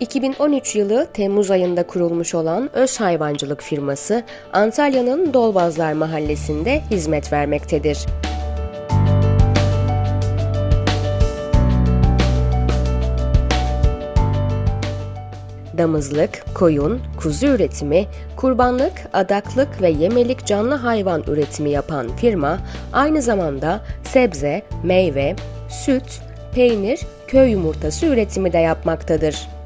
2013 yılı Temmuz ayında kurulmuş olan Öz Hayvancılık firması Antalya'nın Dolbazlar Mahallesi'nde hizmet vermektedir. Damızlık, koyun, kuzu üretimi, kurbanlık, adaklık ve yemelik canlı hayvan üretimi yapan firma aynı zamanda sebze, meyve, süt, peynir, köy yumurtası üretimi de yapmaktadır.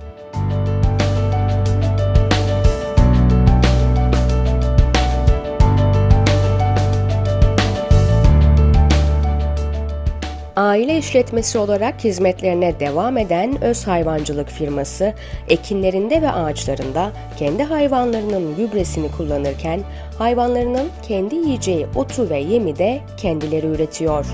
Aile işletmesi olarak hizmetlerine devam eden Öz Hayvancılık firması, ekinlerinde ve ağaçlarında kendi hayvanlarının gübresini kullanırken, hayvanlarının kendi yiyeceği otu ve yemi de kendileri üretiyor.